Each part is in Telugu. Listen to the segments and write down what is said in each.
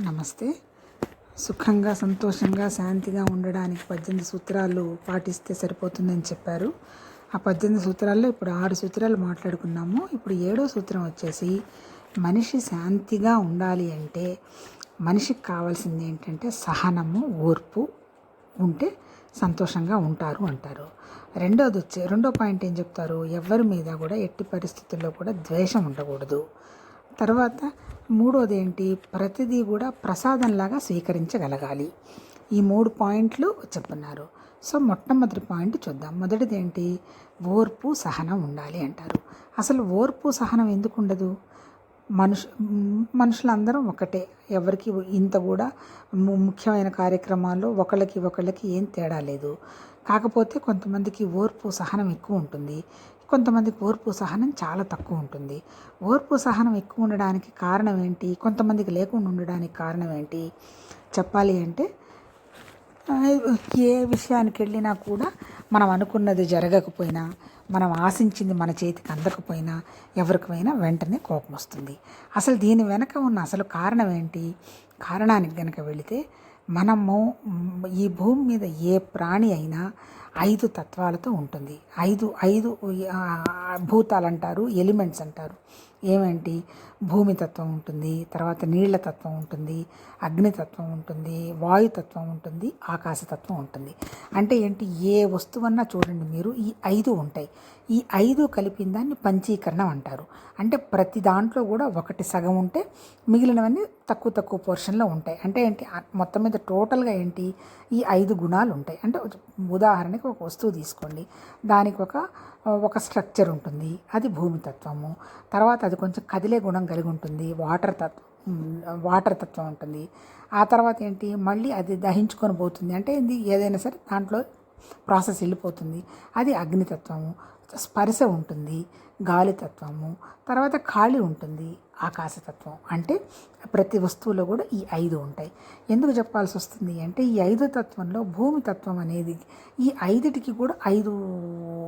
నమస్తే. సుఖంగా సంతోషంగా శాంతిగా ఉండడానికి పద్దెనిమిది సూత్రాలు పాటిస్తే సరిపోతుందని చెప్పారు. ఆ పద్దెనిమిది సూత్రాల్లో ఇప్పుడు ఆరు సూత్రాలు మాట్లాడుకున్నాము. ఇప్పుడు ఏడో సూత్రం వచ్చేసి మనిషి శాంతిగా ఉండాలి అంటే మనిషికి కావాల్సింది ఏంటంటే సహనము ఓర్పు ఉంటే సంతోషంగా ఉంటారు అంటారు. రెండోది వచ్చే రెండో పాయింట్ ఏం చెప్తారు? ఎవరి మీద కూడా ఎట్టి పరిస్థితుల్లో కూడా ద్వేషం ఉండకూడదు. తర్వాత మూడోది ఏంటి ప్రతిదీ కూడా ప్రసాదంలాగా స్వీకరించగలగాలి. ఈ మూడు పాయింట్లు చెప్తున్నారు సో మొట్టమొదటి పాయింట్ చూద్దాం. మొదటిది ఏంటి ఓర్పు సహనం ఉండాలి అంటారు. అసలు ఓర్పు సహనం ఎందుకు ఉండదు మనుషు మనుషులందరం ఒకటే. ఎవరికి ఇంత కూడా ము- ముఖ్యమైన కార్యక్రమాల్లో ఒకళ్ళకి ఒకళ్ళకి ఏం తేడా లేదు. కాకపోతే కొంతమందికి ఓర్పు సహనం ఎక్కువ ఉంటుంది. కొంతమందికి ఓర్పు సహనం చాలా తక్కువ ఉంటుంది. ఓర్పు సహనం ఎక్కువ ఉండడానికి కారణం ఏంటి? కొంతమందికి లేకుండా ఉండడానికి కారణం ఏంటి? చెప్పాలి అంటే ఏ విషయానికి వెళ్ళినా కూడా మనం అనుకున్నది జరగకపోయినా మనం ఆశించింది మన చేతికి అందకపోయినా ఎవరికైనా వెంటనే కోపం వస్తుంది. అసలు దీని వెనక ఉన్న అసలు కారణం ఏంటి? కారణానికి గనక వెళితే మనము ఈ భూమి మీద ఏ ప్రాణి అయినా ఐదు తత్వాలతో ఉంటుంది. ఐదు ఐదు భూతాలు అంటారు ఎలిమెంట్స్ అంటారు. ఏమేంటి? భూమి తత్వం ఉంటుంది తర్వాత నీళ్ళ తత్వం ఉంటుంది అగ్నితత్వం ఉంటుంది వాయుతత్వం ఉంటుంది ఆకాశతత్వం ఉంటుంది. అంటే ఏంటి? ఏ వస్తువన్నా చూడండి మీరు ఈ ఐదు ఉంటాయి. ఈ ఐదు కలిపిన దాన్ని పంచీకరణం అంటారు. అంటే ప్రతి దాంట్లో కూడా ఒకటి సగం ఉంటే మిగిలినవన్నీ తక్కువ తక్కువ పోర్షన్లో ఉంటాయి. అంటే ఏంటి? మొత్తం మీద టోటల్గా ఏంటి? ఈ ఐదు గుణాలు ఉంటాయి. అంటే ఉదాహరణకి ఒక వస్తువు తీసుకోండి. దానికి ఒక ఒక స్ట్రక్చర్ ఉంటుంది. అది భూమి తత్వము. తర్వాత అది కొంచెం కదిలే గుణం కలిగి ఉంటుంది. వాటర్ తత్వం వాటర్ తత్వం ఉంటుంది. ఆ తర్వాత ఏంటి? మళ్ళీ అది దహించుకొని పోతుంది. అంటే ఇది ఏదైనా సరే దాంట్లో ప్రాసెస్ వెళ్ళిపోతుంది. అది అగ్నితత్వము. స్పర్శ ఉంటుంది గాలితత్వము తర్వాత ఖాళీ ఉంటుంది ఆకాశతత్వం అంటే ప్రతి వస్తువులో కూడా ఈ ఐదు ఉంటాయి. ఎందుకు చెప్పాల్సి వస్తుంది అంటే ఈ ఐదు తత్వంలో భూమి తత్వం అనేది ఈ ఐదుటికి కూడా ఐదు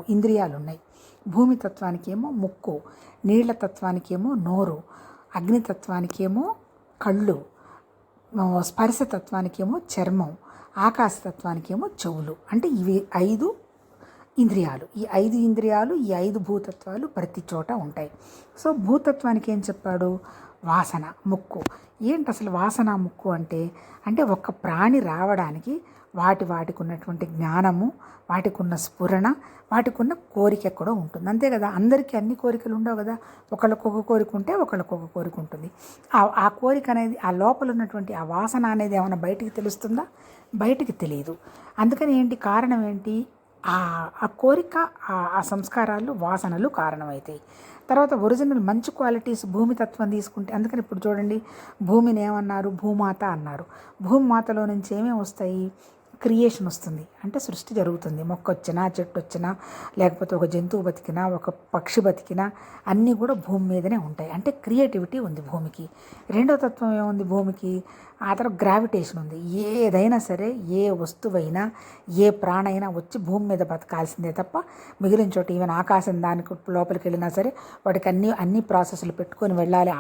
ఇంద్రియాలు ఉన్నాయి భూమి తత్వానికి ఏమో ముక్కు నీళ్ళ తత్వానికి ఏమో నోరు అగ్నితత్వానికేమో కళ్ళు స్పర్శతత్వానికేమో చర్మం ఆకాశతత్వానికేమో చెవులు. అంటే ఇవి ఐదు ఇంద్రియాలు. ఈ ఐదు ఇంద్రియాలు ఈ ఐదు భూతత్వాలు ప్రతి చోట ఉంటాయి. సో భూతత్వానికి ఏం చెప్పాడు? వాసన ముక్కు. ఏంటి అసలు వాసన ముక్కు అంటే? అంటే ఒక ప్రాణి రావడానికి వాటి వాటికి ఉన్నటువంటి జ్ఞానము వాటికి ఉన్న స్ఫురణ వాటికి ఉన్న కోరిక కూడా ఉంటుంది. అంతే కదా? అందరికీ అన్ని కోరికలు ఉండవు కదా? ఒకళ్ళకి ఒక కోరిక ఉంటే ఒకళ్ళకి ఒక కోరిక ఉంటుంది. ఆ ఆ కోరిక అనేది ఆ లోపల ఉన్నటువంటి ఆ వాసన అనేది ఏమైనా బయటికి తెలుస్తుందా? బయటికి తెలియదు. అందుకని ఏంటి? కారణం ఏంటి? ఆ ఆ కోరిక ఆ- ఆ సంస్కారాలు వాసనలు కారణమవుతాయి తర్వాత ఒరిజినల్ మంచి క్వాలిటీస్ భూమి తత్వం తీసుకుంటే అందుకని ఇప్పుడు చూడండి భూమిని ఏమన్నారు? భూమాత అన్నారు. భూమాతలో నుంచి ఏమేమి వస్తాయి? క్రియేషన్ వస్తుంది. అంటే సృష్టి జరుగుతుంది. మొక్క వచ్చినా చెట్టు వచ్చినా లేకపోతే ఒక జంతువు బతికినా ఒక పక్షి బతికినా అన్నీ కూడా భూమి మీదనే ఉంటాయి. అంటే క్రియేటివిటీ ఉంది భూమికి. రెండో తత్వం ఏముంది భూమికి? ఆ తర్వాత గ్రావిటేషన్ ఉంది. ఏదైనా సరే ఏ వస్తువైనా ఏ ప్రాణైనా వచ్చి భూమి మీద బతకాల్సిందే తప్ప మిగిలిన చోట ఈవెన్ ఆకాశం దానికి లోపలికి వెళ్ళినా సరే వాటికి అన్ని అన్ని ప్రాసెస్లు పెట్టుకొని వెళ్ళాలి.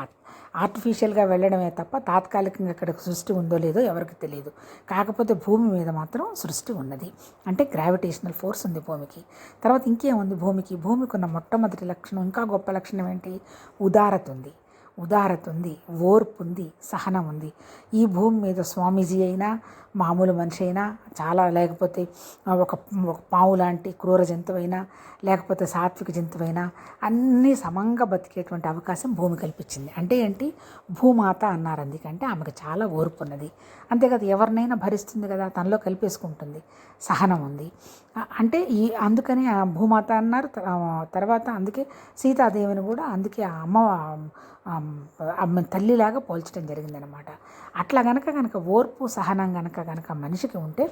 ఆర్టిఫిషియల్గా వెళ్ళడమే తప్ప తాత్కాలికంగా ఇక్కడ సృష్టి ఉందో లేదో ఎవరికి తెలియదు. కాకపోతే భూమి మీద మాత్రం సృష్టి ఉన్నది. అంటే గ్రావిటేషనల్ ఫోర్స్ ఉంది భూమికి. తర్వాత ఇంకేముంది భూమికి? భూమికి ఉన్న మొట్టమొదటి లక్షణం ఇంకా గొప్ప లక్షణం ఏంటి? ఉదారత ఉంది. ఉదారత ఉంది ఓర్పు ఉంది సహనం ఉంది. ఈ భూమి మీద స్వామీజీ అయినా మామూలు మనిషి అయినా చాలా లేకపోతే ఒక ఒక పాము లాంటి క్రూర జంతువైనా లేకపోతే సాత్విక జంతువైనా అన్నీ సమంగా బతికేటువంటి అవకాశం భూమి కల్పించింది. అంటే ఏంటి? భూమాత అన్నారు అందుకంటే ఆమెకు చాలా ఓర్పు ఉన్నది. అంతే కదా ఎవరినైనా భరిస్తుంది కదా తనలో కలిపేసుకుంటుంది సహనం ఉంది. అంటే ఈ అందుకని ఆ భూమాత అన్నారు తర్వాత అందుకే సీతాదేవిని కూడా అందుకే ఆ అమ్మ ఆమె తల్లిలాగా పోల్చడం జరిగిందనమాట అట్లా గనక గనక ఓర్పు సహనం గనక గనక మనిషికి ఉంటే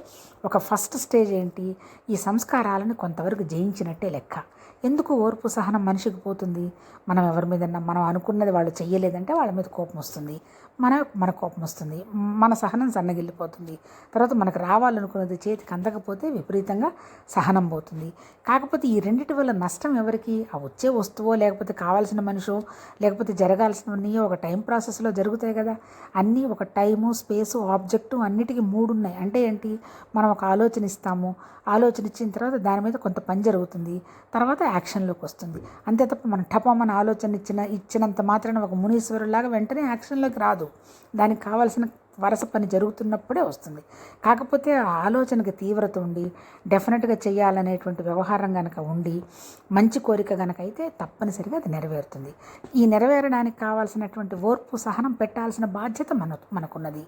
ఒక ఫస్ట్ స్టేజ్ ఏంటి? ఈ సంస్కారాలను కొంతవరకు జయించినట్టే లెక్క. ఎందుకు ఓర్పు సహనం మనిషికి పోతుంది? మనం ఎవరి మీదన్నా మనం అనుకున్నది వాళ్ళు చెయ్యలేదంటే వాళ్ళ మీద కోపం వస్తుంది. మన మన కోపం వస్తుంది. మన సహనం సన్నగిల్లిపోతుంది. తర్వాత మనకు రావాలనుకున్నది చేతికి అందకపోతే విపరీతంగా సహనం పోతుంది. కాకపోతే ఈ రెండిటి వల్ల నష్టం ఎవరికి? ఆ వచ్చే వస్తువో లేకపోతే కావాల్సిన మనిషో లేకపోతే జరగాల్సినవన్నీ ఒక టైం ప్రాసెస్లో జరుగుతాయి కదా. అన్నీ ఒక టైము స్పేసు ఆబ్జెక్టు అన్నిటికీ మూడు ఉన్నాయి అంటే ఏంటి? మనం ఒక ఆలోచన ఇస్తాము. ఆలోచన ఇచ్చిన తర్వాత దాని మీద కొంత పని జరుగుతుంది. తర్వాత యాక్షన్లోకి వస్తుంది. అంతే తప్ప మనం టపమని ఆలోచన ఇచ్చిన ఇచ్చినంత మాత్రాన ఒక మునీశ్వరులాగా వెంటనే యాక్షన్లోకి రాదు. దానికి కావాల్సిన వరస పని జరుగుతున్నప్పుడే వస్తుంది. కాకపోతే ఆ ఆలోచనకి తీవ్రత ఉండి డెఫినెట్గా చేయాలనేటువంటి వ్యవహారం కనుక ఉండి మంచి కోరిక కనుక అయితే తప్పనిసరిగా అది నెరవేరుతుంది. ఈ నెరవేరడానికి కావాల్సినటువంటి ఓర్పు సహనం పెట్టాల్సిన బాధ్యత మన మనకున్నది.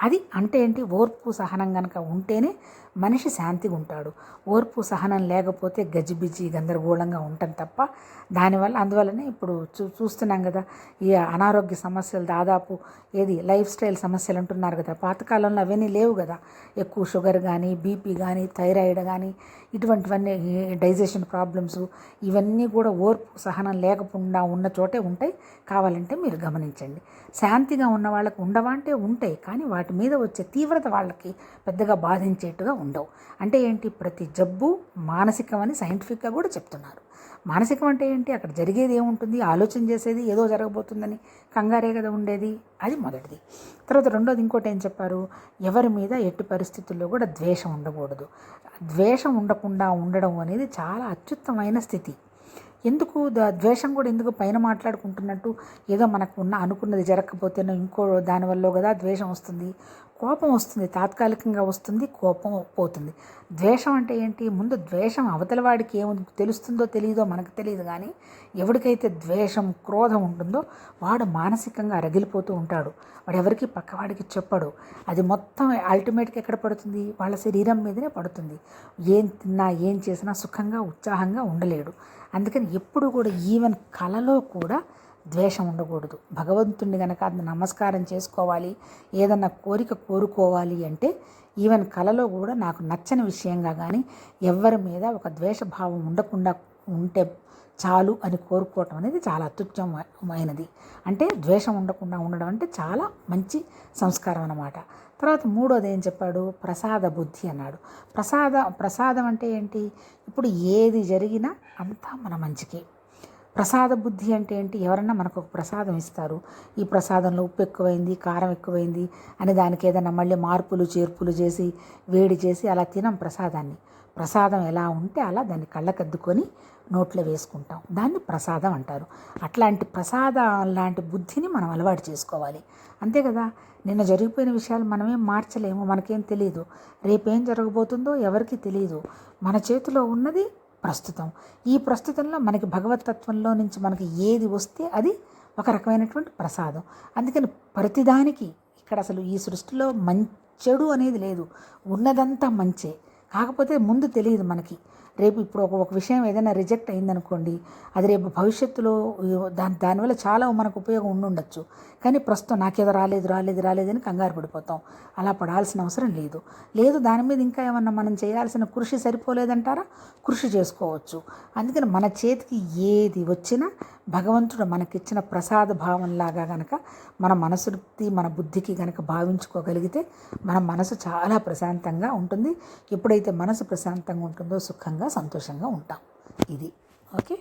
అది అంటే ఏంటి? ఓర్పు సహనం కనుక ఉంటేనే మనిషి శాంతిగా ఉంటాడు. ఓర్పు సహనం లేకపోతే గజిబిజి గందరగోళంగా ఉంటాం తప్ప దానివల్ల అందువల్లనే ఇప్పుడు చూ చూస్తున్నాం కదా ఈ అనారోగ్య సమస్యలు దాదాపు ఏది లైఫ్ స్టైల్ సమస్యలు అంటున్నారు కదా పాతకాలంలో అవన్నీ లేవు కదా. ఎక్కువ షుగర్ కానీ బీపీ కానీ థైరాయిడ్ కానీ ఇటువంటివన్నీ డైజెషన్ ప్రాబ్లమ్స్ ఇవన్నీ కూడా ఓర్పు సహనం లేకుండా ఉన్న చోటే ఉంటాయి. కావాలంటే మీరు గమనించండి. శాంతిగా ఉన్న వాళ్ళకు ఉండవా అంటే ఉంటాయి కానీ వాటి మీద వచ్చే తీవ్రత వాళ్ళకి పెద్దగా బాధించేట్టుగా ఉండవు. అంటే ఏంటి? ప్రతి జబ్బు మానసికమని సైంటిఫిక్గా కూడా చెప్తున్నారు. మానసికం అంటే ఏంటి? అక్కడ జరిగేది ఏముంటుంది? ఆలోచన చేసేది ఏదో జరగబోతుందని కంగారే కదా ఉండేది? అది మొదటిది. తర్వాత రెండోది ఇంకోటి ఏం చెప్పారు? ఎవరి మీద ఎట్టి పరిస్థితుల్లో కూడా ద్వేషం ఉండకూడదు. ద్వేషం ఉండకుండా ఉండడం అనేది చాలా అత్యుత్తమైన స్థితి. ఎందుకు ద ద్వేషం కూడా ఎందుకు పైన మాట్లాడుకుంటున్నట్టు ఏదో మనకు ఉన్న అనుకున్నది జరగకపోతేనో ఇంకో దానివల్ల కదా ద్వేషం వస్తుంది. కోపం వస్తుంది తాత్కాలికంగా వస్తుంది కోపం పోతుంది. ద్వేషం అంటే ఏంటి? ముందు ద్వేషం అవతల వాడికి ఏముంది తెలుస్తుందో తెలియదో మనకు తెలియదు కానీ ఎవరికైతే ద్వేషం క్రోధం ఉంటుందో వాడు మానసికంగా రగిలిపోతూ ఉంటాడు. వాడు ఎవరికి పక్కవాడికి చెప్పడు. అది మొత్తం అల్టిమేట్గా ఎక్కడ పడుతుంది? వాళ్ళ శరీరం మీదనే పడుతుంది. ఏం తిన్నా ఏం చేసినా సుఖంగా ఉత్సాహంగా ఉండలేడు. అందుకని ఎప్పుడు కూడా ఈవెన్ కళలో కూడా ద్వేషం ఉండకూడదు. భగవంతుడిని కనుక అది నమస్కారం చేసుకోవాలి ఏదన్నా కోరిక కోరుకోవాలి అంటే ఈవెన్ కళలో కూడా నాకు నచ్చని విషయంగా కానీ ఎవరి మీద ఒక ద్వేషభావం ఉండకుండా ఉంటే చాలు అని కోరుకోవటం అనేది చాలా అత్యుత్తమైనది అంటే ద్వేషం ఉండకుండా ఉండడం అంటే చాలా మంచి సంస్కారం అన్నమాట. తర్వాత మూడోది ఏం చెప్పాడు? ప్రసాద బుద్ధి అన్నాడు. ప్రసాద ప్రసాదం అంటే ఏంటి? ఇప్పుడు ఏది జరిగినా అంతా మన మంచికి. ప్రసాద బుద్ధి అంటే ఏంటి? ఎవరన్నా మనకు ఒక ప్రసాదం ఇస్తారు. ఈ ప్రసాదంలో ఉప్పు ఎక్కువైంది కారం ఎక్కువైంది అని దానికి ఏదైనా మళ్ళీ మార్పులు చేర్పులు చేసి వేడి చేసి అలా తినం ప్రసాదాన్ని. ప్రసాదం ఎలా ఉంటే అలా దాన్ని కళ్ళకద్దుకొని నోట్లో వేసుకుంటాం. దాన్ని ప్రసాదం అంటారు. అట్లాంటి ప్రసాదం లాంటి బుద్ధిని మనం అలవాటు చేసుకోవాలి. అంతే కదా? నిన్న జరిగిపోయిన విషయాలు మనమేం మార్చలేము మనకేం తెలియదు రేపేం జరగబోతుందో ఎవరికి తెలియదు మన చేతిలో ఉన్నది ప్రస్తుతం. ఈ ప్రస్తుతంలో మనకి భగవతత్వంలో నుంచి మనకి ఏది వస్తే అది ఒక రకమైనటువంటి ప్రసాదం. అందుకని ప్రతిదానికి ఇక్కడ అసలు ఈ సృష్టిలో మంచెడు అనేది లేదు. ఉన్నదంతా మంచే. కాకపోతే ముందు తెలియదు మనకి. రేపు ఇప్పుడు ఒక ఒక విషయం ఏదైనా రిజెక్ట్ అయిందనుకోండి అది రేపు భవిష్యత్తులో దాని దానివల్ల చాలా మనకు ఉపయోగం ఉండుండొచ్చు కానీ ప్రస్తుతం నాకేదో రాలేదు రాలేదు రాలేదని కంగారు పడిపోతాం. అలా పడాల్సిన అవసరం లేదు. లేదు దాని మీద ఇంకా ఏమన్నా మనం చేయాల్సిన కృషి సరిపోలేదంటారా? కృషి చేసుకోవచ్చు. అందుకని మన చేతికి ఏది వచ్చినా భగవంతుడు మనకిచ్చిన ప్రసాద భావంలాగా గనక మన మనసుకి మన బుద్ధికి గనక భావించుకోగలిగితే మన మనసు చాలా ప్రశాంతంగా ఉంటుంది. ఎప్పుడైతే మనసు ప్రశాంతంగా ఉంటుందో సుఖంగా సంతోషంగా ఉంటాం. ఇది. ఓకే?